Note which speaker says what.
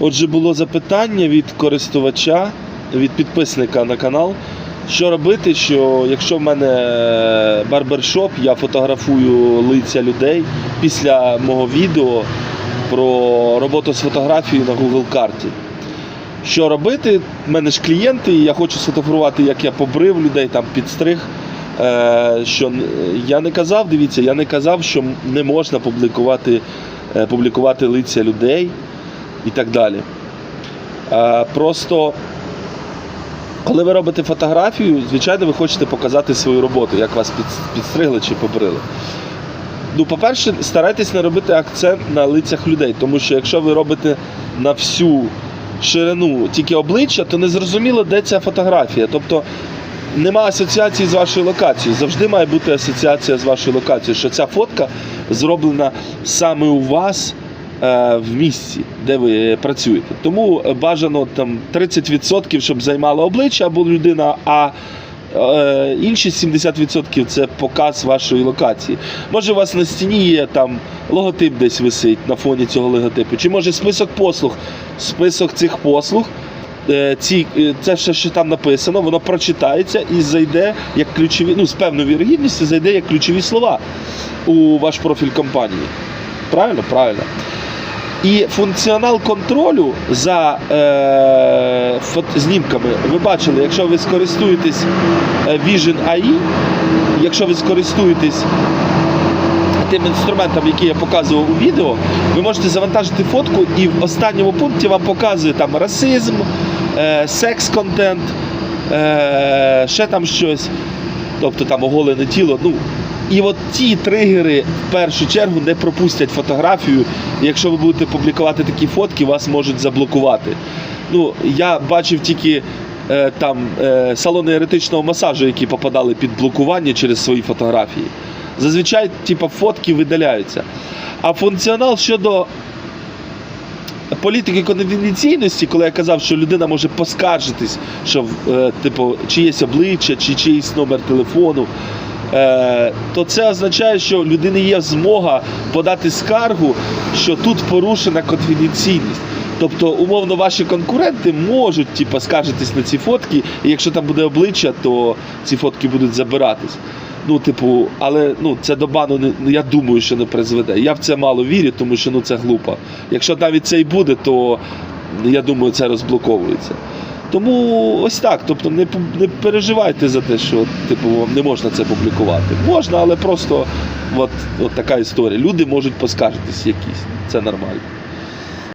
Speaker 1: Отже, було запитання від користувача, від підписника на канал. Що робити, що якщо в мене барбершоп, я фотографую лиця людей після мого відео про роботу з фотографією на Google карті. Що робити? У мене ж клієнти, і я хочу сфотографувати, як я побрив людей, там підстриг. Е, що я не казав, дивіться, я не казав, що не можна публікувати, е, публікувати лиця людей і так далі. Е, просто коли ви робите фотографію, звичайно, ви хочете показати свою роботу, як вас підстригли чи побрили. Ну, по-перше, старайтесь не робити акцент на лицях людей, тому що якщо ви робите на всю ширину тільки обличчя, то не зрозуміло, де ця фотографія. Тобто нема асоціації з вашою локацією. Завжди має бути асоціація з вашою локацією, що ця фотка зроблена саме у вас в місці, де ви працюєте. Тому е, бажано там 30%, щоб займало обличчя або людина, а е, інші 70% це показ вашої локації. Може, у вас на стіні є там логотип десь висить на фоні цього логотипу, чи може список послуг, список цих послуг. е, Ці, е, це все, що там написано, воно прочитається і зайде як ключові, ну з певною вірогідністю зайде як ключові слова у ваш профіль компанії. Правильно? Правильно. І функціонал контролю за е, фот, знімками, ви бачили, якщо ви скористуєтесь е, Vision AI, якщо ви скористуєтесь тим інструментом, який я показував у відео, ви можете завантажити фотку і в останньому пункті вам показує там расизм, е, секс-контент, е, ще там щось, тобто там оголене тіло. Ну, і от ті тригери в першу чергу не пропустять фотографію. Якщо ви будете публікувати такі фотки, вас можуть заблокувати. Ну, я бачив тільки е, там е, салони еретичного масажу, які попадали під блокування через свої фотографії. Зазвичай, типа, фотки видаляються. А функціонал щодо політики конфіденційності, коли я казав, що людина може поскаржитись, що е, типу, чиєсь обличчя чи чиїсь номер телефону. Е, то це означає, що у людини є змога подати скаргу, що тут порушена конфіденційність. Тобто, умовно, ваші конкуренти можуть типу, скаржитись на ці фотки, і якщо там буде обличчя, то ці фотки будуть забиратись. Ну, типу, але ну, це до бану не, ну, я думаю, що не призведе. Я в це мало вірю, тому що ну, це глупо. Якщо навіть це і буде, то я думаю, це розблоковується. Тому ось так. Тобто не, не переживайте за те, що типу, вам не можна це публікувати. Можна, але просто от, от така історія. Люди можуть поскаржитись якісь. Це нормально.